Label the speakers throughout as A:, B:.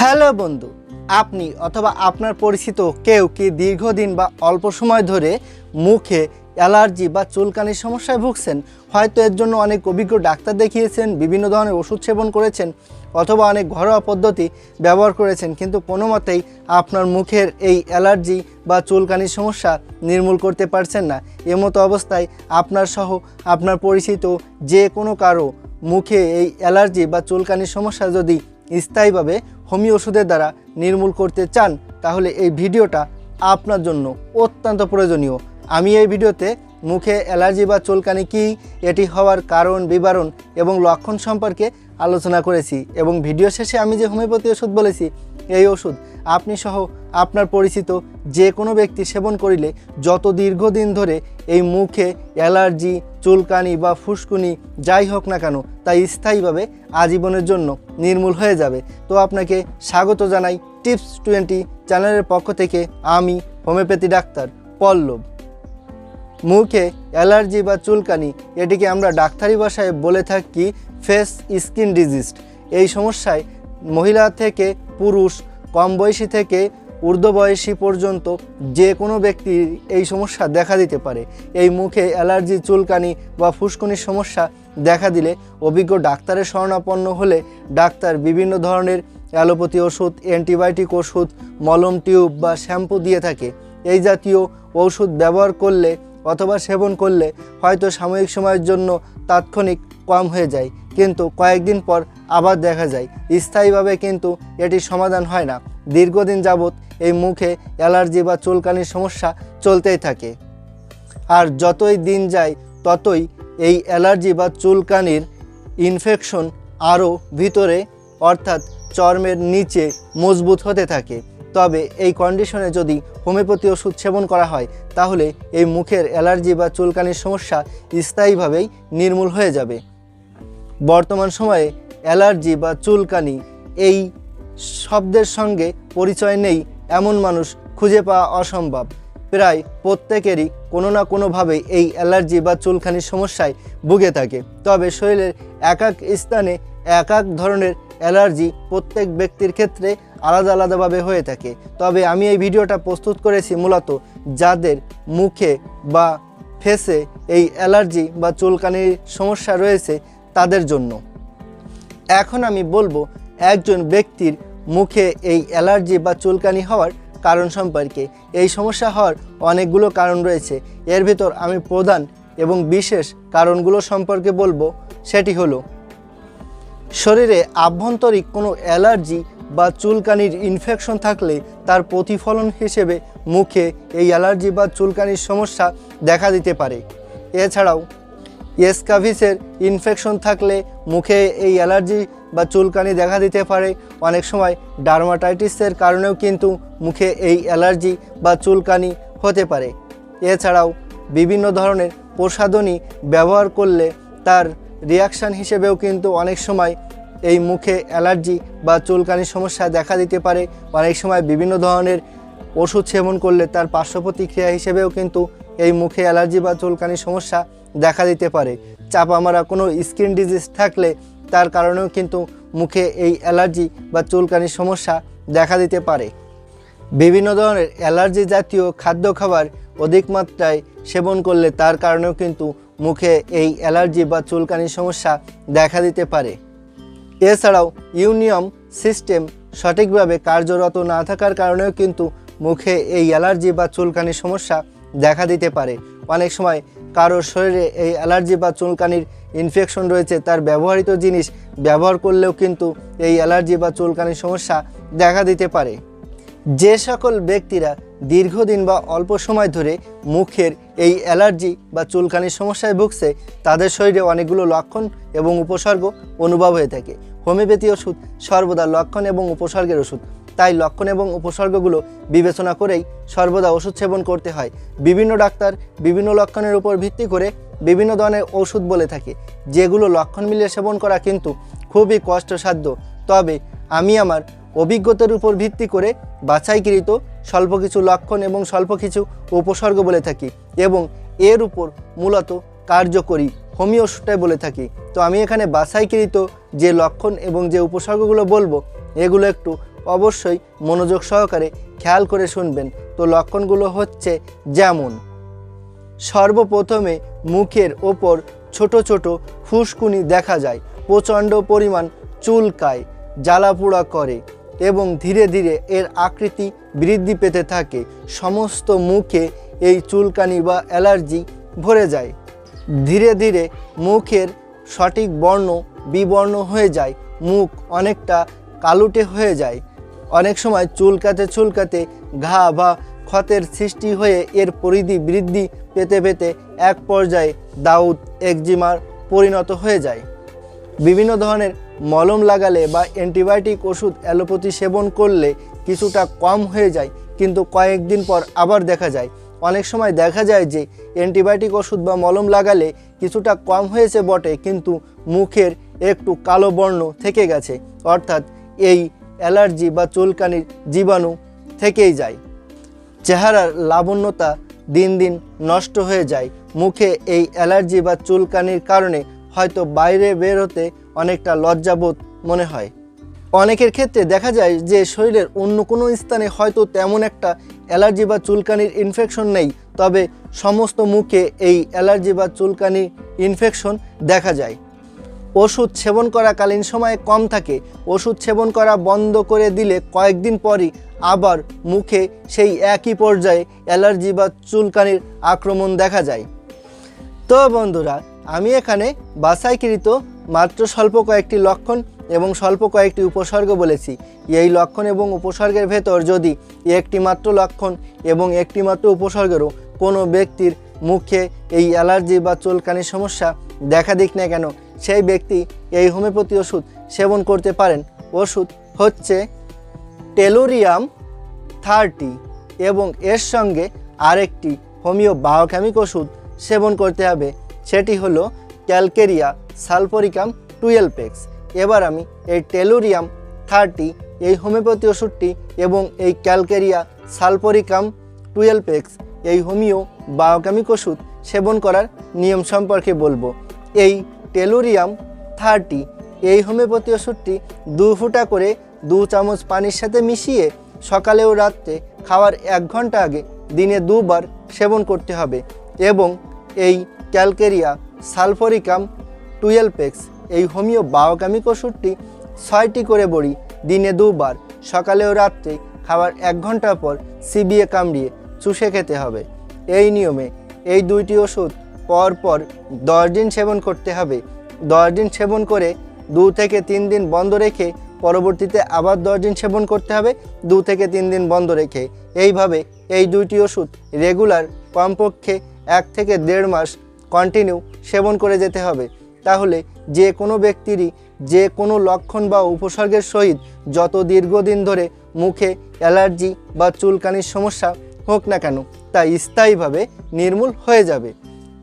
A: Hello বন্ধু, আপনি অথবা আপনার পরিচিত কেউ কি দীর্ঘদিন বা অল্প সময় ধরে মুখে অ্যালার্জি বা চুলকানির সমস্যায় ভুগছেন? হয়তো এর জন্য অনেক অভিজ্ঞ ডাক্তার দেখিয়েছেন, বিভিন্ন ধরনের ওষুধ সেবন করেছেন অথবা অনেক ঘরোয়া পদ্ধতি ব্যবহার করেছেন, কিন্তু কোনো মতেই আপনার মুখের এই অ্যালার্জি বা চুলকানির সমস্যা নির্মূল করতে পারছেন না। এমতো অবস্থায় আপনার সহ আপনার পরিচিত যে কোনো কারও মুখে এই অ্যালার্জি বা চুলকানির সমস্যা যদি স্থায়ীভাবে হোমিও ওষুধের দ্বারা নির্মূল করতে চান, তাহলে এই ভিডিওটা আপনার জন্য অত্যন্ত প্রয়োজনীয়। আমি এই ভিডিওতে মুখে অ্যালার্জি বা চুলকানি কী, এটি হওয়ার কারণ, বিবরণ এবং লক্ষণ সম্পর্কে আলোচনা করেছি এবং ভিডিও শেষে আমি যে হোমিওপ্যাথি ওষুধ বলেছি, এই ওষুধ আপনি সহ আপনার পরিচিত যে কোনো ব্যক্তি সেবন করিলে যত দীর্ঘদিন ধরে এই মুখে অ্যালার্জি চুলকানি বা ফুসকুনি যাই হোক না কেন, তাই স্থায়ীভাবে আজীবনের জন্য নির্মূল হয়ে যাবে। তো আপনাকে স্বাগত জানাই টিপস টোয়েন্টি চ্যানেলের পক্ষ থেকে আমি হোমিওপ্যাথি ডাক্তার পল্লব। মুখে অ্যালার্জি বা চুলকানি, এটিকে আমরা ডাক্তারি ভাষায় বলে থাকি ফেস স্কিন ডিজিজ এই সমস্যায় মহিলা থেকে পুরুষ, কম বয়সী থেকে ঊর্ধ্ববয়সী পর্যন্ত যে কোনো ব্যক্তির এই সমস্যা দেখা দিতে পারে। এই মুখে অ্যালার্জি, চুলকানি বা ফুসকুনির সমস্যা দেখা দিলে অভিজ্ঞ ডাক্তারের শরণাপন্ন হলে ডাক্তার বিভিন্ন ধরনের অ্যালোপ্যাথি ওষুধ, অ্যান্টিবায়োটিক ওষুধ, মলম টিউব বা শ্যাম্পু দিয়ে থাকে। এই জাতীয় ওষুধ ব্যবহার করলে অথবা সেবন করলে হয়তো সাময়িক সময়ের জন্য তাৎক্ষণিক কম হয়ে যায়। কিন্তু কয়েকদিন পর আবার দেখা যায়। স্থায়ীভাবে কিন্তু এটি সমাধান হয় না। দীর্ঘদিন যাবৎ এই মুখে অ্যালার্জি বা চুলকানির সমস্যা চলতেই থাকে। আর যতই দিন যায়, ততই এই অ্যালার্জি বা চুলকানির ইনফেকশন আরও ভিতরে, অর্থাৎ চর্মের নিচে মজবুত হতে থাকে। তবে এই কন্ডিশনে যদি হোমিওপ্যাথি ওষুধ সেবন করা হয়, তাহলে এই মুখের অ্যালার্জি বা চুলকানির সমস্যা স্থায়ীভাবেই নির্মূল হয়ে যাবে। বর্তমান সময়ে অ্যালার্জি বা চুলকানি এই শব্দের সঙ্গে পরিচয় নেই এমন মানুষ খুঁজে পাওয়া অসম্ভব। প্রায় প্রত্যেকেরই কোনো না কোনোভাবে এই অ্যালার্জি বা চুলকানির সমস্যায় ভুগে থাকে। তবে শরীরের এক এক স্থানে এক এক ধরনের অ্যালার্জি প্রত্যেক ব্যক্তির ক্ষেত্রে আলাদা আলাদাভাবে হয়ে থাকে। তবে আমি এই ভিডিওটা প্রস্তুত করেছি মূলত যাদের মুখে বা ফেসে এই অ্যালার্জি বা চুলকানির সমস্যা রয়েছে তাদের জন্য। এখন আমি বলব, একজন ব্যক্তির মুখে এই অ্যালার্জি বা চুলকানি হওয়ার কারণ সম্পর্কে। এই সমস্যা হওয়ার অনেকগুলো কারণ রয়েছে। এর ভিতর আমি প্রধান এবং বিশেষ কারণগুলো সম্পর্কে বলব, সেটি হলো, শরীরে আভ্যন্তরিক কোনো অ্যালার্জি বা চুলকানির ইনফেকশন থাকলে তার প্রতিফলন হিসেবে মুখে এই অ্যালার্জি বা চুলকানির সমস্যা দেখা দিতে পারে। এছাড়াও এসকাভিসের ইনফেকশন থাকলে মুখে এই অ্যালার্জি বা চুলকানি দেখা দিতে পারে। অনেক সময় ডার্মাটাইটিসের কারণেও কিন্তু মুখে এই অ্যালার্জি বা চুলকানি হতে পারে। এছাড়াও বিভিন্ন ধরনের প্রসাধনী ব্যবহার করলে তার রিয়াকশান হিসেবেও কিন্তু অনেক সময় এই মুখে অ্যালার্জি বা চুলকানির সমস্যা দেখা দিতে পারে। অনেক সময় বিভিন্ন ধরনের ওষুধ সেবন করলে তার পার্শ্ব প্রতিক্রিয়া হিসেবেও কিন্তু এই মুখে অ্যালার্জি বা চুলকানির সমস্যা দেখা দিতে পারে। চাপা মারা কোনো স্কিন ডিজিজ থাকলে তার কারণেও কিন্তু মুখে এই অ্যালার্জি বা চুলকানির সমস্যা দেখা দিতে পারে। বিভিন্ন ধরনের অ্যালার্জি জাতীয় খাদ্য খাবার অধিক মাত্রায় সেবন করলে তার কারণেও কিন্তু মুখে এই অ্যালার্জি বা চুলকানির সমস্যা দেখা দিতে পারে। এছাড়াও ইউনিয়ম সিস্টেম সঠিকভাবে কার্যরত না থাকার কারণেও কিন্তু মুখে এই অ্যালার্জি বা চুলকানির সমস্যা দেখা দিতে পারে। অনেক সময় কারোর শরীরে এই অ্যালার্জি বা চুলকানির ইনফেকশন রয়েছে, তার ব্যবহৃত জিনিস ব্যবহার করলেও কিন্তু এই অ্যালার্জি বা চুলকানির সমস্যা দেখা দিতে পারে। যে সকল ব্যক্তিরা দীর্ঘদিন বা অল্প সময় ধরে মুখের এই অ্যালার্জি বা চুলকানির সমস্যায় ভুগছে, তাদের শরীরে অনেকগুলো লক্ষণ এবং উপসর্গ অনুভব হয়ে থাকে। হোমিওপ্যাথি ওষুধ সর্বদা লক্ষণ এবং উপসর্গের ওষুধ। তাই লক্ষণ এবং উপসর্গগুলো বিবেচনা করেই সর্বদা ওষুধ সেবন করতে হয়। বিভিন্ন ডাক্তার বিভিন্ন লক্ষণের উপর ভিত্তি করে বিভিন্ন ধরনের ওষুধ বলে থাকে, যেগুলো লক্ষণ মিলিয়ে সেবন করা কিন্তু খুবই কষ্টসাধ্য। তবে আমি আমার অভিজ্ঞতার উপর ভিত্তি করে বাছাইকৃত স্বল্প কিছু লক্ষণ এবং স্বল্প কিছু উপসর্গ বলে থাকি এবং এর উপর মূলত কার্যকরী হোমিও ওষুধটাই বলে থাকি। তো আমি এখানে বাছাইকৃত যে লক্ষণ এবং যে উপসর্গগুলো বলব, এগুলো একটু অবশ্যই মনোযোগ সহকারে খেয়াল করে শুনবেন। তো লক্ষণগুলো হচ্ছে যেমন, সর্বপ্রথমে মুখের ওপর ছোট ছোট ফুসকুনি দেখা যায়, প্রচণ্ড পরিমাণ চুলকায়, জ্বালাপোড়া করে এবং ধীরে ধীরে এর আকৃতি বৃদ্ধি পেতে থাকে। সমস্ত মুখে এই চুলকানি বা অ্যালার্জি ভরে যায়। ধীরে ধীরে মুখের সঠিক বর্ণ বিবর্ণ হয়ে যায়। মুখ অনেকটা কালুটে হয়ে যায়। অনেক সময় চুলকাতে চুলকাতে ঘা বা ক্ষতের সৃষ্টি হয়ে এর পরিধি বৃদ্ধি পেতে পেতে এক পর্যায়ে দাউদ একজিমার পরিণত হয়ে যায়। বিভিন্ন ধরনের মলম লাগালে বা অ্যান্টিবায়োটিক ওষুধ অ্যালোপ্যাথি সেবন করলে কিছুটা কম হয়ে যায়, কিন্তু কয়েকদিন পর আবার দেখা যায়। অনেক সময় দেখা যায় যে অ্যান্টিবায়োটিক ওষুধ বা মলম লাগালে কিছুটা কম হয়েছে বটে, কিন্তু মুখের একটু কালো বর্ণ থেকে গেছে। অর্থাৎ এই অ্যালার্জি বা চুলকানির জীবাণু থেকেই যায়। চেহারার লাবণ্যতা দিন দিন নষ্ট হয়ে যায়। মুখে এই অ্যালার্জি বা চুলকানির কারণে হয়তো বাইরে বেরোতে অনেকটা লজ্জাবোধ মনে হয়। অনেকের ক্ষেত্রে দেখা যায় যে শরীরের অন্য কোনো স্থানে হয়তো তেমন একটা অ্যালার্জি বা চুলকানির ইনফেকশন নেই, তবে সমস্ত মুখে এই অ্যালার্জি বা চুলকানির ইনফেকশন দেখা যায়। ওষুধ সেবন করাকালীন সময়ে কম থাকে। ওষুধ সেবন করা বন্ধ করে দিলে কয়েকদিন পরই আবার মুখে সেই একই পর্যায়ে অ্যালার্জি বা চুলকানির আক্রমণ দেখা যায়। তো বন্ধুরা আমি এখানে বাছাইকৃত মাত্র স্বল্প কয়েকটি লক্ষণ এবং স্বল্প কয়েকটি উপসর্গ বলেছি। এই লক্ষণ এবং উপসর্গের ভেতর যদি একটি মাত্র লক্ষণ এবং একটি মাত্র উপসর্গেরও কোনো ব্যক্তির মুখে এই অ্যালার্জি বা চুলকানির সমস্যা দেখা দিক না কেন, সেই ব্যক্তি এই হোমিওপ্যাথি ওষুধ সেবন করতে পারেন। ওষুধ হচ্ছে টেলোরিয়াম থার্টি এবং এর সঙ্গে আরেকটি হোমিও বায়োকেমিক ওষুধ সেবন করতে হবে। সেটি হলো ক্যালকেরিয়া সালফোরিকাম টুয়েলভ এক্স এবার আমি এই টেলোরিয়াম থার্টি, এই হোমিওপ্যাথি ওষুধটি এবং এই ক্যালকেরিয়া সালফোরিকাম টুয়েলভ এক্স এই হোমিও বায়োকেমিক ওষুধ সেবন করার নিয়ম সম্পর্কে বলব। এই টেলোরিয়াম থার্টি, এই হোমিওপ্যাথি ওষুধটি দু ফুটা করে দু চামচ পানির সাথে মিশিয়ে সকালে ও রাত্রে খাওয়ার এক ঘণ্টা আগে দিনে দুবার সেবন করতে হবে এবং এই ক্যালকেরিয়া সালফোরিকাম টুয়েলভ এক্স এই হোমিও বায়োকেমিক ওষুধটি ছয়টি করে বড়ি দিনে দুবার, সকালে ও রাত্রে খাওয়ার এক ঘণ্টা পর সিবিএ কামড়িয়ে চুষে খেতে হবে। এই নিয়মে এই দুইটি ওষুধ পর পর দশ দিন সেবন করতে হবে। দশ দিন সেবন করে দু থেকে তিন দিন বন্ধ রেখে পরবর্তীতে আবার দশ দিন সেবন করতে হবে, দু থেকে তিন দিন বন্ধ রেখে। এইভাবে এই দুইটি ওষুধ রেগুলার কমপক্ষে এক থেকে দেড় মাস কন্টিনিউ সেবন করে যেতে হবে। তাহলে যে কোনো ব্যক্তিরই যে কোনো লক্ষণ বা উপসর্গের সহিত যত দীর্ঘদিন ধরে মুখে অ্যালার্জি বা চুলকানির সমস্যা হোক না কেন, তা স্থায়ীভাবে নির্মূল হয়ে যাবে।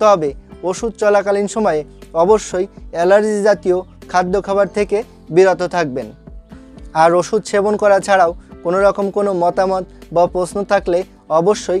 A: তবে ওষুধ চলাকালীন সময়ে অবশ্যই অ্যালার্জি জাতীয় খাদ্য খাবার থেকে বিরত থাকবেন। আর ওষুধ সেবন করা ছাড়াও কোনো রকম কোনো মতামত বা প্রশ্ন থাকলে অবশ্যই